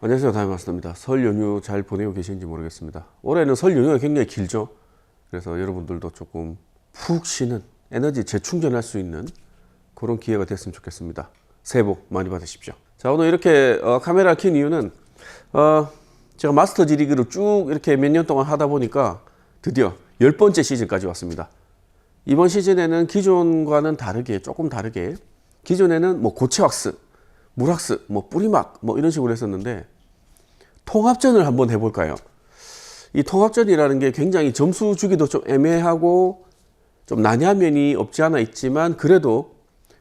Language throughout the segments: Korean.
안녕하세요. 다이마스터입니다. 설 연휴 잘 보내고 계신지 모르겠습니다. 올해는 설 연휴가 굉장히 길죠. 그래서 여러분들도 조금 푹 쉬는 에너지 재충전할 수 있는 그런 기회가 됐으면 좋겠습니다. 새해 복 많이 받으십시오. 자, 오늘 이렇게 어, 카메라 킨 이유는 어, 제가 마스터즈 리그를 쭉 이렇게 몇 년 동안 하다 보니까 드디어 열 번째 시즌까지 왔습니다. 이번 시즌에는 기존과는 다르게 조금 다르게 기존에는 뭐 고체 왁스, 물왁스, 뭐 뿌리막 뭐 이런 식으로 했었는데 통합전을 한번 해볼까요? 이 통합전이라는 게 굉장히 점수 주기도 좀 애매하고 좀 난해한 면이 없지 않아 있지만 그래도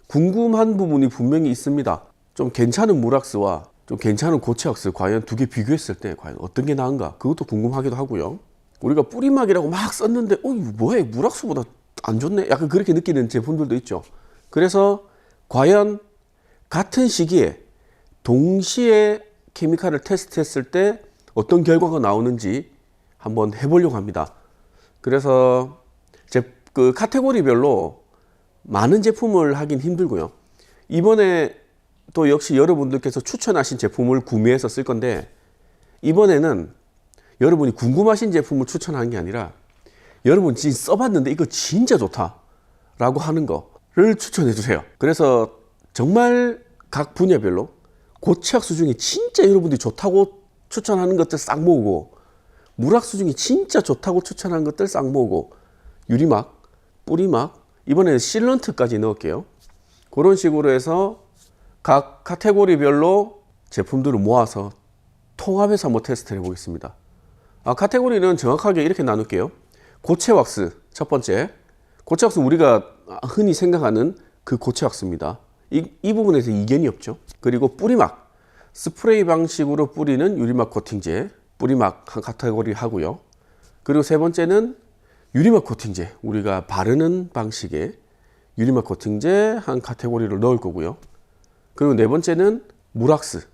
궁금한 부분이 분명히 있습니다. 좀 괜찮은 물왁스와 좀 괜찮은 고체왁스 과연 두 개 비교했을 때 과연 어떤 게 나은가 그것도 궁금하기도 하고요. 우리가 뿌리막이라고 막 썼는데 어 이거 뭐야 물왁스보다 안 좋네 약간 그렇게 느끼는 제품들도 있죠. 그래서 과연 같은 시기에 동시에 케미칼을 테스트했을 때 어떤 결과가 나오는지 한번 해보려고 합니다. 그래서 제 그 카테고리별로 많은 제품을 하긴 힘들고요. 이번에 또 역시 여러분들께서 추천하신 제품을 구매해서 쓸 건데 이번에는 여러분이 궁금하신 제품을 추천하는 게 아니라 여러분 진짜 써봤는데 이거 진짜 좋다 라고 하는 거를 추천해 주세요. 그래서 정말 각 분야별로 고체학수 중에 진짜 여러분들이 좋다고 추천하는 것들 싹 모으고 물학 수 중에 진짜 좋다고 추천하는 것들 싹 모으고 유리막, 뿌리막, 이번에는 실런트까지 넣을게요. 그런 식으로 해서 각 카테고리별로 제품들을 모아서 통합해서 한번 테스트를 해보겠습니다. 아, 카테고리는 정확하게 이렇게 나눌게요. 고체 왁스 첫 번째. 고체 왁스 우리가 흔히 생각하는 그 고체 왁스입니다. 이, 이 부분에서 이견이 없죠. 그리고 뿌리막. 스프레이 방식으로 뿌리는 유리막 코팅제. 뿌리막 한 카테고리 하고요. 그리고 세 번째는 유리막 코팅제. 우리가 바르는 방식의 유리막 코팅제 한 카테고리를 넣을 거고요. 그리고 네 번째는 물왁스.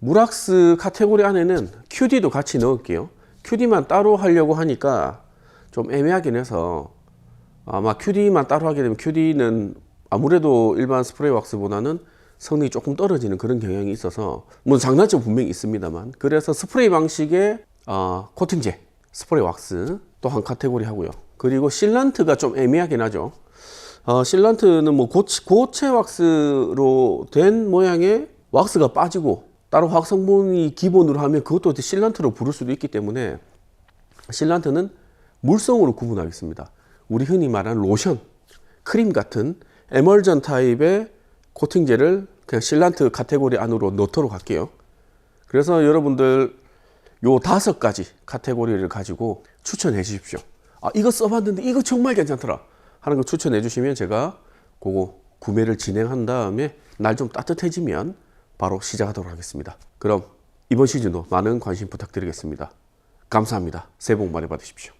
물왁스 카테고리 안에는 QD도 같이 넣을게요. QD만 따로 하려고 하니까 좀 애매하긴 해서 아마 QD만 따로 하게 되면 QD는 아무래도 일반 스프레이 왁스보다는 성능이 조금 떨어지는 그런 경향이 있어서 뭐 장단점 분명히 있습니다만 그래서 스프레이 방식의 어, 코팅제 스프레이 왁스 또한 카테고리 하고요. 그리고 실란트가 좀 애매하긴 하죠. 어, 실란트는 뭐 고체, 고체 왁스로 된 모양의 왁스가 빠지고 따로 화성분이 기본으로 하면 그것도 실란트로 부를 수도 있기 때문에 실란트는 물성으로 구분하겠습니다. 우리 흔히 말하는 로션, 크림 같은 에멀전 타입의 코팅제를 그냥 실란트 카테고리 안으로 넣도록 할게요. 그래서 여러분들 요 다섯 가지 카테고리를 가지고 추천해 주십시오. 아, 이거 써봤는데 이거 정말 괜찮더라 하는 거 추천해 주시면 제가 그거 구매를 진행한 다음에 날 좀 따뜻해지면 바로 시작하도록 하겠습니다. 그럼 이번 시즌도 많은 관심 부탁드리겠습니다. 감사합니다. 새해 복 많이 받으십시오.